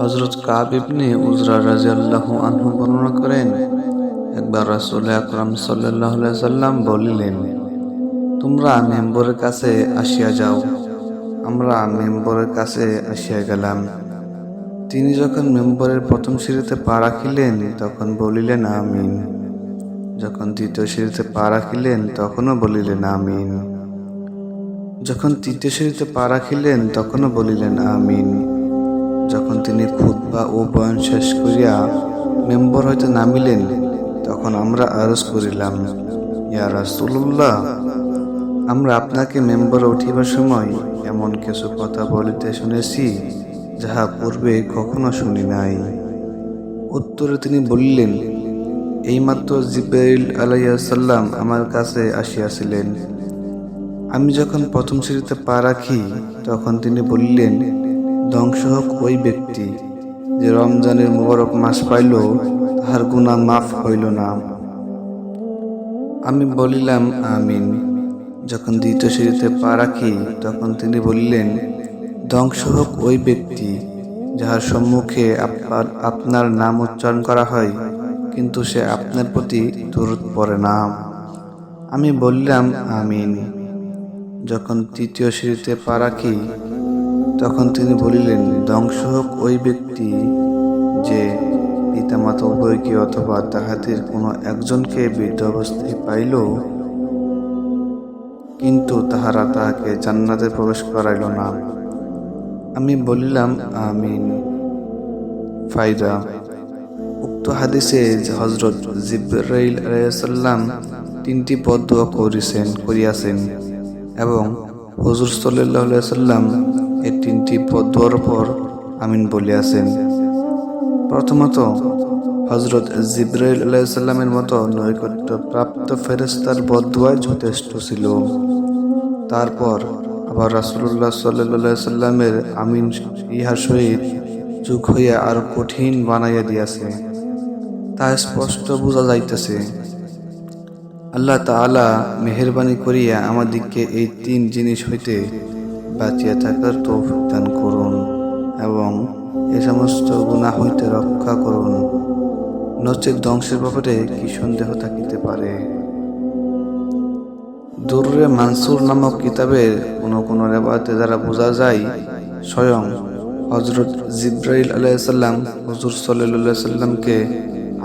হজরত কাব ইবনে উজরা রাজিয়াল্লাহু আনহু বর্ণনা করেন, একবার রাসূল আকরাম আলাইহি সাল্লাম বলিলেন, তোমরা মেম্বরের কাছে আসিয়া যাও, আমরা মেম্বরের কাছে আসিয়া গেলাম। তিনি যখন মেম্বরের প্রথম সিঁড়িতে পা রাখিলেন, তখন বলিলেন, আমিন। যখন দ্বিতীয় সিঁড়িতে পা রাখিলেন, তখনও বলিলেন, আমিন। যখন তৃতীয় সিঁড়িতে পা রাখিলেন, তখনও বলিলেন, আমিন। যখন তিনি খুতবা ও বয়ান শেষ করিয়া মেম্বর হইতে নামিলেন, তখন আমরা আরজ করিলাম, ইয়া রাসূলুল্লাহ, আমরা আপনাকে মেম্বরে উঠিবার সময় এমন কিছু কথা বলিতে শুনেছি, যাহা পূর্বে কখনো শুনি নাই। উত্তরে তিনি বলিলেন, এইমাত্র জিব্রাইল আলাইসাল্লাম আমার কাছে আসিয়াছিলেন। আমি যখন প্রথম সিঁড়িতে পা রাখি, তখন তিনি বললেন, ধ্বংস হোক ওই ব্যক্তি যে রমজানের মোবারক মাস পাইল, তাহার গুণা মাফ হইল না। আমি বলিলাম, আমিন। যখন দ্বিতীয় সিঁড়িতে পা রাখি, তখন তিনি বললেন, ধ্বংস হোক ওই ব্যক্তি যাহার সম্মুখে আপনার আপনার নাম উচ্চারণ করা হয়, কিন্তু সে আপনার প্রতি দূরত পড়ে না। আমি বললাম, আমিন। যখন তৃতীয় সিঁড়িতে পা রাখি, তখন তিনি বলিলেন, ধ্বংস হোক ওই ব্যক্তি যে পিতামাতা উভয়কে অথবা তাহাদের কোনো একজনকে বৃদ্ধ অবস্থায় পাইল, কিন্তু তাহারা তাহাকে জান্নাতে প্রবেশ করাইল না। আমি বলিলাম, আমিন। ফাইদা। উক্ত হাদিসে হজরত জিব্রাইল আলাইসাল্লাম তিনটি পদ করিছেন, করিয়াছেন। এবং হুজুর সাল্লাহ সাল্লাম এই তিনটি পদ পদ্মার পর আমিন বলিয়াছেন প্রথমত হজরত জিব্রাইল আলাইসাল্লামের মতো নৈকট্য প্রাপ্ত ফেরেস্তার বদুয়ায় যথেষ্ট ছিল। তারপর আবার রাসুল্লাহ সাল্লাহ সাল্লামের আমিন ইহার সহিত যুগ হইয়া আরও কঠিন বানাইয়া দিয়াছে। তা স্পষ্ট বোঝা যাইতেছে। আল্লাহ তাআলা মেহরবানি করিয়া আমাদিগকে এই তিন জিনিস হইতে বাঁচিয়া থাকার তৌফিক দান করুন এবং এ সমস্ত গুণা হইতে রক্ষা করুন। নচেত ধ্বংসের ব্যাপারে কি সন্দেহ থাকিতে পারে? দুরুরে মানসুর নামক কিতাবের কোনো কোনো রেবাতে দ্বারা বোঝা যায়, স্বয়ং হজরত জিব্রাইল আলাইসাল্লাম হজুর সাল্লাহ সাল্লামকে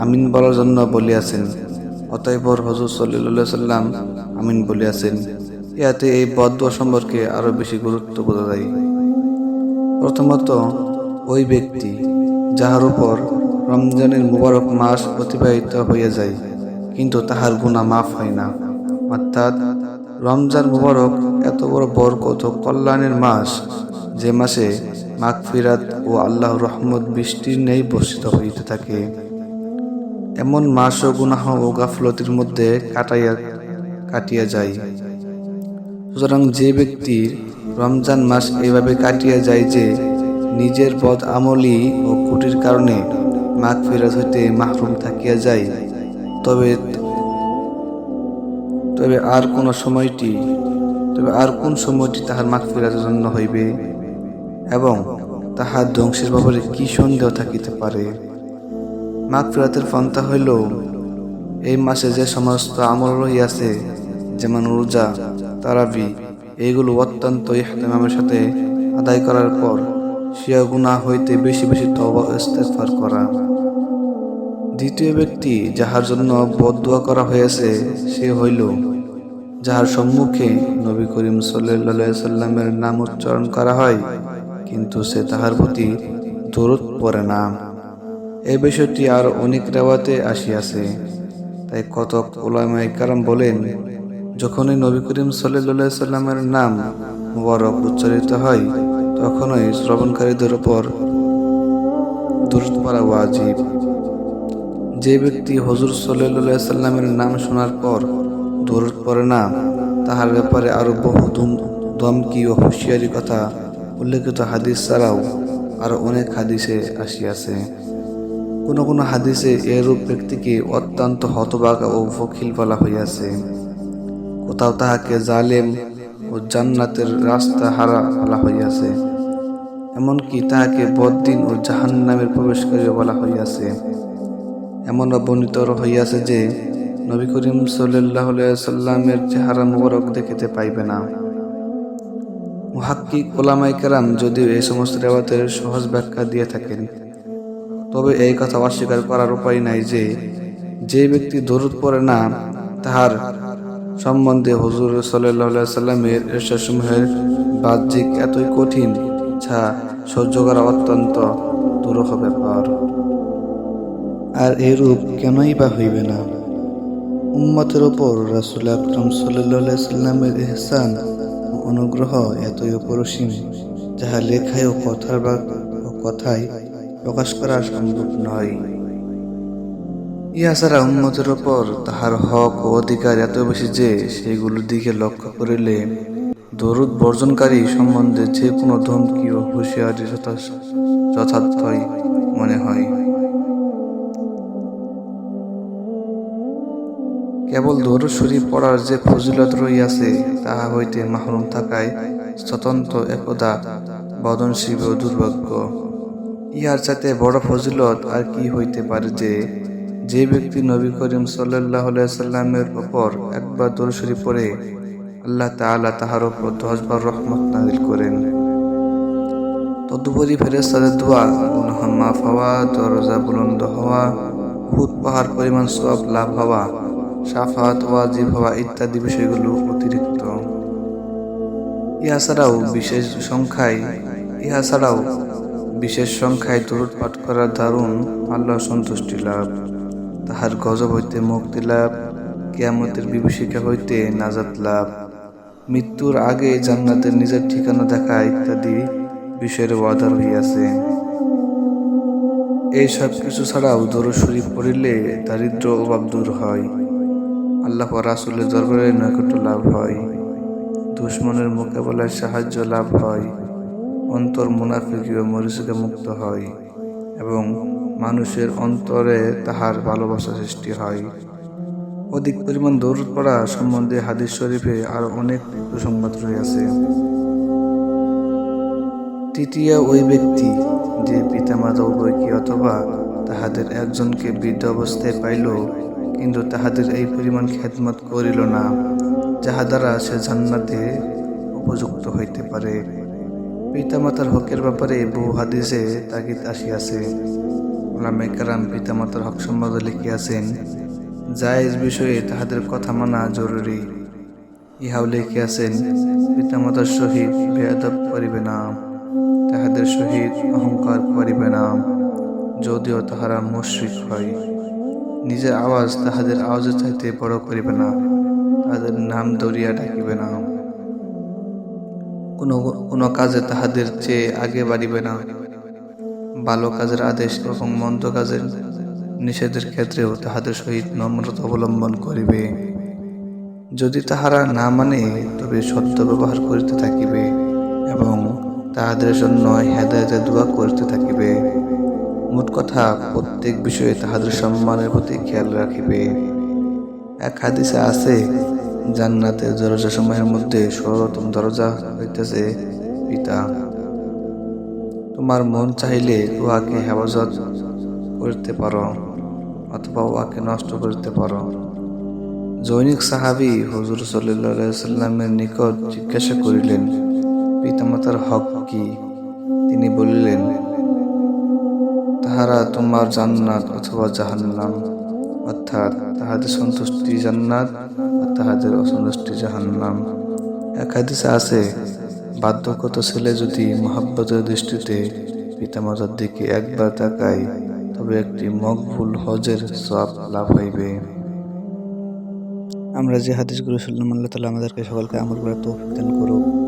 আমিন বলার জন্য বলিয়াছেন। অতএপর হজুর সাল্লাহ সাল্লাম আমিন বলিয়াছেন ইয়াতে এই বদ্ধ সম্পর্কে আরও বেশি গুরুত্ব বোঝা যায়। প্রথমত, ওই ব্যক্তি যাহার উপর রমজানের মুবারক মাস অতিবাহিত হইয়া যায়, কিন্তু তাহার গুণা মাফ হয় না। অর্থাৎ, রমজান মুবারক এত বড় বরকত ও কল্যাণের মাস, যে মাসে মাগফিরাত ও আল্লাহ রহমত বৃষ্টির নেই বর্ষিত হইতে থাকে। এমন মাস ও গুনাহ ও গাফলতির মধ্যে কাটাইয়া, কাটিয়া যায়। সুতরাং যে ব্যক্তির রমজান মাস এইভাবে কাটিয়া যায় যে নিজের পথ আমলি ও কুটির কারণে মাঘ ফেরত হইতে মাহরুম থাকিয়া যায়, তবে তবে আর কোন সময়টি, তবে আর কোন সময়টি তাহার মাঘ ফেরাতের জন্য হইবে এবং তাহার ধ্বংসের ব্যাপারে কি সন্দেহ থাকিতে পারে? মাঘ ফেরাতের পন্থা হইল, এই মাসে যে সমস্ত আমল রহিয়াছে, যেমন রোজা, তারাবি এইগুলো অত্যন্ত ইহতেমামের সাথে আদায় করার পর শিয়া গুণা হইতে বেশি বেশি তবা করা। দ্বিতীয় ব্যক্তি যাহার জন্য বদুয়া করা হয়েছে সে হইল, যাহার সম্মুখে নবী করিম সাল্লা সাল্লামের নাম উচ্চারণ করা হয়, কিন্তু সে তাহার প্রতি দরদ পড়ে না। এই বিষয়টি আর অনেক রেওয়াতে আসিয়াছে। তাই কতক ওলামাই কারাম বলেন, যখনই নবী করিম সাল্লা সাল্লামের নাম মুবারক উচ্চারিত হয়, তখনই শ্রবণকারীদের উপর দূরত ওয়াজিব। যে ব্যক্তি হজুর সাল্লাহ সাল্লামের নাম শোনার পর দূরত পড়ে না, তাহার ব্যাপারে আরও বহু ধমকি ও হুঁশিয়ারি কথা উল্লেখিত হাদিস ছাড়াও আরও অনেক হাদিসে আসিয়াছে। কোনো কোনো হাদিসে এরূপ ব্যক্তিকে অত্যন্ত হতবাগা ও ফকিল বলা হইয়াছে। কোথাও তাহাকে জালেম ও জান্নাতের রাস্তা হারা বলা হইয়াছে, এমনকি তাহাকে বদ্দিন ও জাহান্নামের প্রবেশকারী বলা হইয়াছে। এমন বর্ণিত হইয়াছে যে, নবী করিম সাল্লাহ সাল্লামের চেহারা মুবারক দেখিতে পাইবে না। মুহাক্কিক ওলামাই কেরাম যদিও এই সমস্ত রেওয়াতের সহজ ব্যাখ্যা দিয়ে থাকেন তবে এই কথা অস্বীকার করার উপায় নাই যে যে ব্যক্তি দরুদ পড়ে না, তাহার সম্বন্ধে হজুর সাল্লামের এরশাসমূহের বাহ্যিক এতই কঠিন, যা সহ্য করা অত্যন্ত দুরূহ ব্যাপার। আর এরূপ কেনই বা হইবে না? উম্মতের ওপর রাসুল আকরম সাল্লামের এহসান অনুগ্রহ এতই অপরসীম, যাহা লেখায় ও কথার বা কথায় প্রকাশ করা সম্ভব নয়। ইহা ছাড়া উন্মতের ওপর তাহার হক ও অধিকার এত বেশি যে সেগুলোর দিকে লক্ষ্য করিলে দরুদ বর্জনকারী সম্বন্ধে যে কোনো ধমকি ও হুঁশিয়ারি যথা- যথার্থই মনে হয়। কেবল দরুদ শরীফ পড়ার যে ফজিলত রইয়াছে তাহা হইতে মাহরুম থাকায় স্বতন্ত্র একদা বদনশিব ও দুর্ভাগ্য। ইহার সাথে বড় ফজিলত আর কি হইতে পারে যে যে ব্যক্তি নবী করিম সাল্লাহ সাল্লামের ওপর একবার দরুদ শরীফ পড়ে, আল্লাহ তাআলা তাহার ওপর দশবার রহমত নাজিল করেন। তদুপরি ফেরেস্তাদের দোয়া, গুনাহ মাফ হওয়া, দরজা বুলন্দ হওয়া ভূত পাহাড় পরিমাণ সব লাভ হওয়া সাফাত ওয়াজিব হওয়া ইত্যাদি বিষয়গুলো অতিরিক্ত। ইহা ছাড়াও বিশেষ সংখ্যায়, ইহা ছাড়াও বিশেষ সংখ্যায় দরুদ পাঠ করার দারুণ আল্লাহ সন্তুষ্টি লাভ। তাহার গজব হইতে মুক্তি লাভ, কিয়ামতের বিভীষিকা হইতে নাজাত লাভ। মৃত্যুর আগে জান্নাতের নিজের ঠিকানা দেখা ইত্যাদি বিষয়ের ওয়াদা রহিয়াছে। এই সব কিছু ছাড়াও দরুদ শরীফ পড়িলে দারিদ্র অভাব দূর হয়। আল্লাহ রাসুলের দরবারে নৈকট্য লাভ হয়। দুশ্মনের মোকাবেলায় সাহায্য লাভ হয়। অন্তর মুনাফিকি ও মুক্ত হয় এবং মানুষের অন্তরে তাহার ভালোবাসা সৃষ্টি হয়। অধিক পরিমাণ দৌড় পড়া সম্বন্ধে হাদিস শরীফে আরও অনেক সুসংবাদ রয়েছে। তৃতীয় ওই ব্যক্তি যে পিতামাতা উভয়কে অথবা তাহাদের একজনকে বৃদ্ধ অবস্থায় পাইল, কিন্তু তাহাদের এই পরিমাণ খেদমত করিল না, যাহা দ্বারা সে জান্নাতে উপযুক্ত হইতে পারে। পিতামাতার হকের ব্যাপারে বহু হাদিসে তাগিদ আসিয়াছে। ওলামে কারাম পিতামাতার হক সম্বন্ধে লিখিয়াছেন, জায়েজ বিষয়ে তাহাদের কথা মানা জরুরি। ইহাও লিখিয়াছেন, পিতামাতার সহিত বেয়াদব করিবে না, তাহাদের সহিত অহংকার করিবে না, যদিও তাহারা মুশ্রিক হয়। নিজের আওয়াজ তাহাদের আওয়াজের চাইতে বড় করিবে না তাহাদের নাম দরিয়া ডাকিবে না। কোনো কোনো কাজে তাহাদের চেয়ে আগে বাড়িবে না। ভালো কাজের আদেশ এবং মন্দ কাজের নিষেধের ক্ষেত্রেও তাহাদের সহিত নম্রতা অবলম্বন করিবে। যদি তাহারা না মানে তবে সত্য ব্যবহার করিতে থাকিবে এবং তাহাদের জন্য হেদায়তের দোয়া করিতে থাকিবে। মোট কথা, প্রত্যেক বিষয়ে তাহাদের সম্মানের প্রতি খেয়াল রাখিবে। এক হাদিসে আছে জান্নাতের দরজা সমূহের মধ্যে সর্বোত্তম দরজা হইতেছে পিতা। তোমার মন চাইলে উহাকে হেফাজত করতে পারো, অথবা উহাকে নষ্ট করতে পারো। জৈনিক সাহাবি হজুর সাল্লামের নিকট জিজ্ঞাসা করিলেন, পিতামাতার হক কি? তিনি বলিলেন, তাহারা তোমার জান্নাত অথবা জাহান্নাম, অর্থাৎ তাহাদের সন্তুষ্টি জান্নাত তাহাদের অসন্তুষ্টি জাহান্নাম। এক হাদিসে আছে, বার্ধক্যত ছেলে যদি মহাব্বতের দৃষ্টিতে পিতামাতার দিকে একবার তাকায়, তবে একটি মকবুল হজের সব লাভ হইবে। আমরা যে হাদিসগুলো শুনলাম, আল্লাহ তালা আমাদেরকে সকলকে আমল করার তৌফিক দান করুক।